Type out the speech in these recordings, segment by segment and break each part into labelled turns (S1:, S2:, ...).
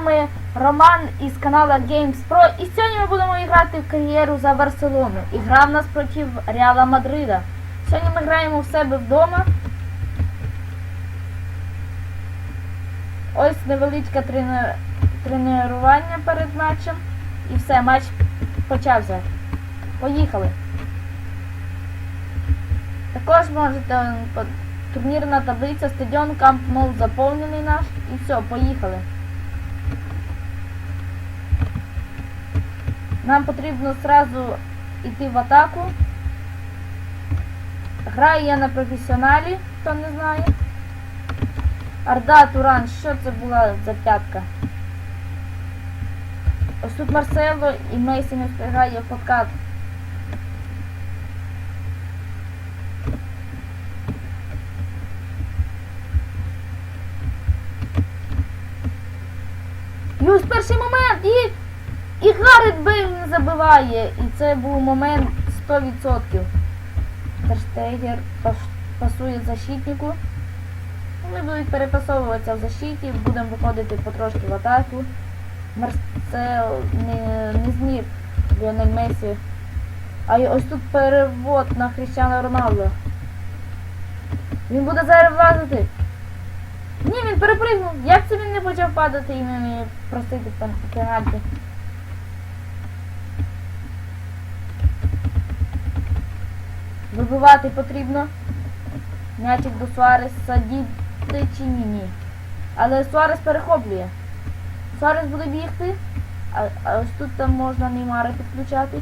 S1: вами Роман із каналу Games Pro. І сьогодні ми будемо грати в кар'єру за Барселону. І гра в нас проти Реала Мадрида. Сьогодні ми граємо в себе вдома. Ось невеличке трене- тренування перед матчем. І все, матч почався. Поїхали. Також можете турнірна таблиця, стадіон Камп Ноу заповнений наш. І все, поїхали. Нам потрібно зразу йти в атаку. Граю я на професіоналі, хто не знає. Арда Туран, що це була за п'ятка? Ось тут Марсело і Мейсі встигає в подкат. Ось перший момент і, Гаррет Бейл не забиває. І це був момент 100%. Терштегер пасує защитнику. Вони будуть перепасовуватися в защиті, будемо виходити потрошки в атаку. Марсел не, не зміг Ліонель Месі. А ось тут перевод на Хрещана Роналдо. Він буде зараз влазити. Ні, він перепригнув. Як це він не почав падати і просити пен- пенальті? Вибивати потрібно. М'ячик до Суареса діти чи ні ні. Але Суарес перехоплює. Суарес буде бігти. А, а ось тут там можна Неймара підключати.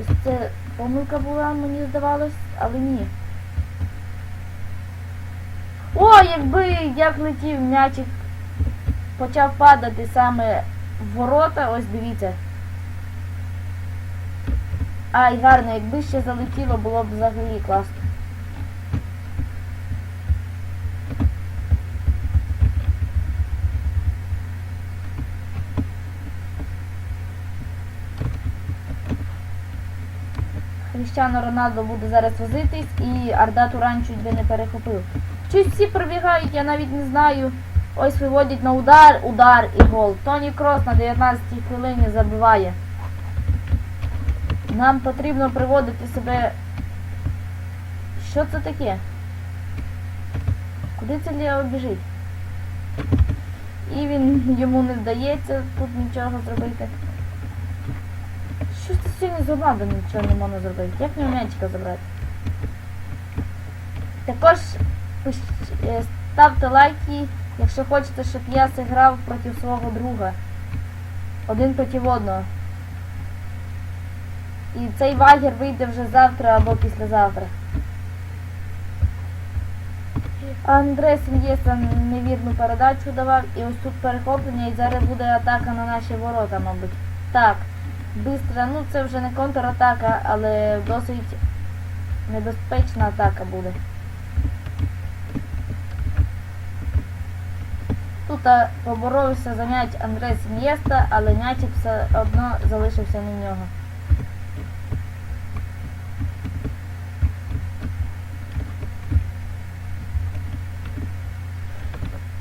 S1: Ось це помилка була, мені здавалось, але ні. О, якби як летів м'ячик почав падати саме в ворота, ось дивіться. Ай, гарно, якби ще залетіло, було б взагалі класно. Хрещано Роналдо буде зараз возитись і Арда Туран чуть би не перехопив. Щось всі пробігають, я навіть не знаю. Ось виводять на удар, удар і гол. Тоні Крос на 19-й хвилині забиває. Нам потрібно приводити себе. Що це таке? Куди це Лео біжить? І він йому не вдається тут нічого зробити. Що це сьогодні з Роналдо нічого не можна зробити? Як мені м'ячика забрати? Також е, ставте лайки, якщо хочете, щоб я зіграв проти свого друга. Один проти одного. І цей вагер вийде вже завтра або післязавтра. Андрес Ін'єса невірну передачу давав, і ось тут перехоплення, і зараз буде атака на наші ворота, мабуть. Так, бистра, ну це вже не контратака, але досить небезпечна атака буде. Тут поборовся за м'яч Андрес Ін'єста, але м'ячик все одно залишився на нього.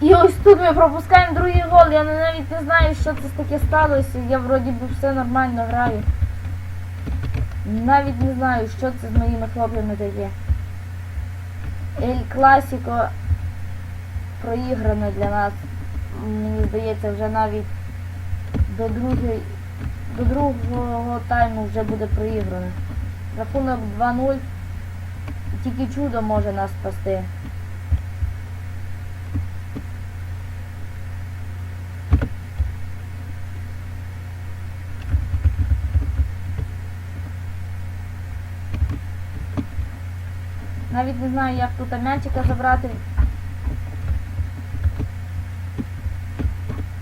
S1: І ось тут ми пропускаємо другий гол. Я навіть не знаю, що це таке сталося. Я вроді би все нормально граю. Навіть не знаю, що це з моїми хлопцями таке. Ель Класіко проіграно для нас. Мені здається, вже навіть до другої, до другого тайму вже буде проіграно. Рахунок 2-0. Тільки чудо може нас спасти. Навіть не знаю, як тут м'ячика забрати.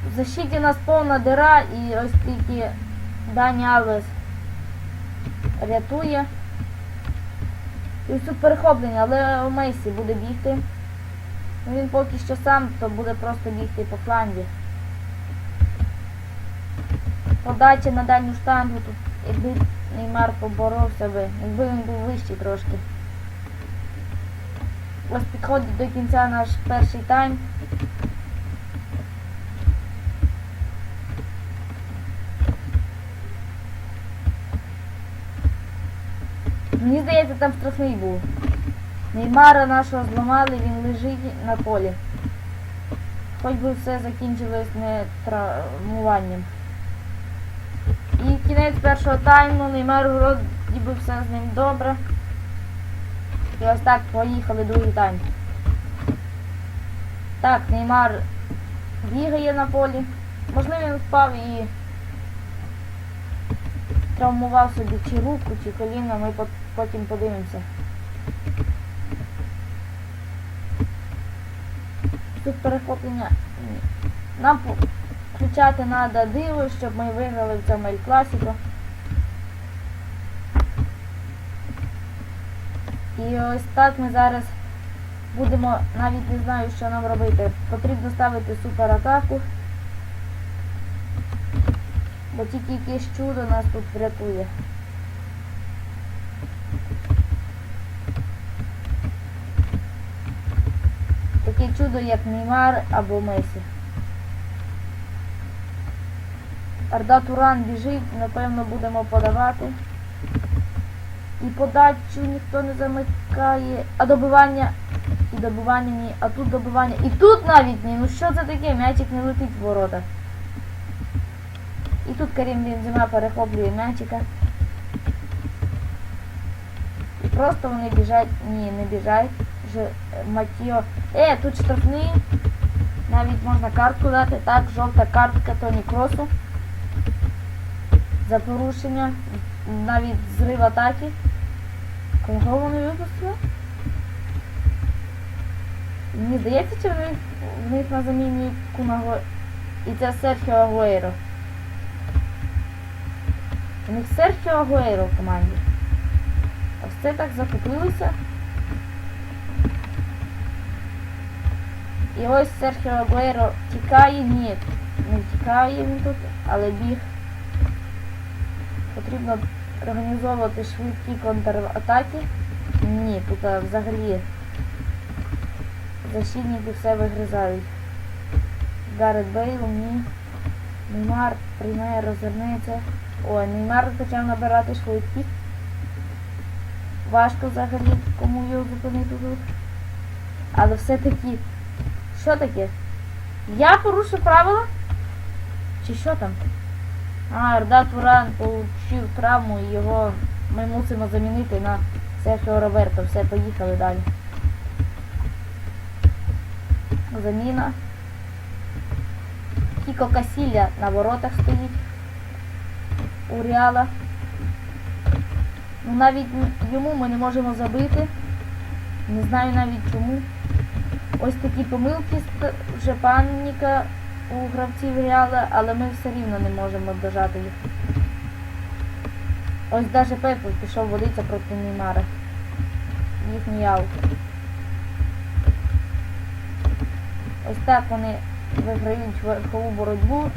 S1: В защиті нас повна дира і ось тільки Дані Алвес рятує. І ось тут перехоплення, але у Мейсі буде бігти. Ну, Він поки що сам, то буде просто бігти по фланзі. Подача на дальню штангу тут, якби Неймар поборовся би, якби він був вищий трошки. Ось підходить до кінця наш перший тайм. Мені здається, там страшний був. Неймара нашого зламали, він лежить на полі. Хоч би все закінчилось не травмуванням. І кінець першого тайму, Неймар вроді би все з ним добре. І ось так поїхали другий тайм. Так, Неймар бігає на полі. Можливо, він впав і травмував собі чи руку, чи коліно, ми потім подивимося. Тут перехоплення. Нам включати треба диво, щоб ми виграли в цьому Ель Класіко. І ось так ми зараз будемо, навіть не знаю, що нам робити. Потрібно ставити суператаку. Бо тільки якесь чудо нас тут врятує. Таке чудо, як Неймар або Месі. Арда Туран біжить, напевно будемо подавати. І подачу ніхто не замикає. А добивання. І добивання ні. А тут добивання. І тут навіть ні. Ну що це таке? М'ячик не летить в ворота. І тут Карім Бензима перехоплює м'ячика. І просто вони біжать. Ні, не біжать. Ж Матіо. Е, тут штрафний. Навіть можна картку дати. Так, жовта картка Тоні Кросу. За порушення. Навіть зрив атаки. Кого вони випустили? Мені здається, чи в них, в них на заміні Кунаго. І це Серхіо Агуейро. У них Серхіо Агуейро в команді. Ось це так закупилося. І ось Серхіо Агуейро тікає, ні, не тікає він тут, але біг. Потрібно організовувати швидкі контратаки. Ні, тут взагалі защитники все вигризають. Гаррет Бейл, ні. Неймар приймає, розвернеться. Ой, Неймар почав набирати швидкість. Важко взагалі кому його зупинити тут. Але все-таки. Що таке? Я порушу правила? Чи що там? А, Ерда Туран отримав травму і його ми мусимо замінити на Серхіо Роберто. Все, поїхали далі. Заміна. Кіко Касілля на воротах стоїть. У Реала. Ну навіть йому ми не можемо забити. Не знаю навіть чому. Ось такі помилки вже паніка у гравців Реала, але ми все рівно не можемо дожати їх. Ось даже Пепу пішов водитися проти Неймара. Їхній аут. Ось так вони виграють верхову боротьбу.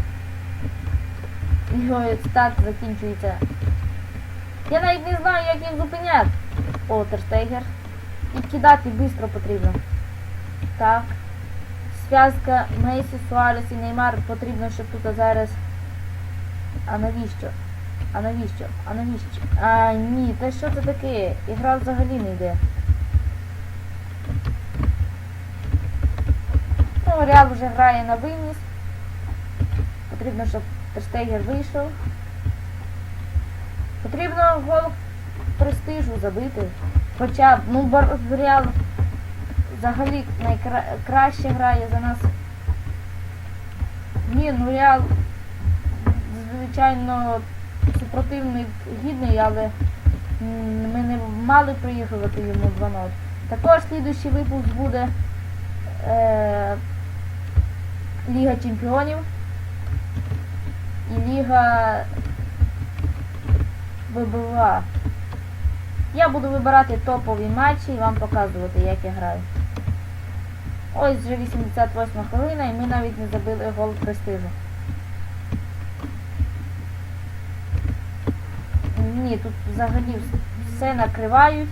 S1: І ось так закінчується. Я навіть не знаю, як їх зупиняти. О. І кидати швидко потрібно. Так. Зв'язка Мейсі, Суарес і Неймар потрібно, щоб тут зараз. А навіщо? А навіщо? А навіщо? А ні, та що це таке? Ігра взагалі не йде. Ну, Реал вже грає на виніс. Потрібно, щоб Терштегер вийшов. Потрібно гол престижу забити. Хоча б, ну, Реал взагалі найкраще грає за нас. Ні, ну Реал, звичайно, супротивник гідний, але ми не мали проігрувати йому 2-0. Також слідуючий випуск буде е, Ліга Чемпіонів і Ліга ВБВА. Я буду вибирати топові матчі і вам показувати, як я граю. Ось вже 88 хвилина і ми навіть не забили гол престижу. Ні, тут взагалі все накривають.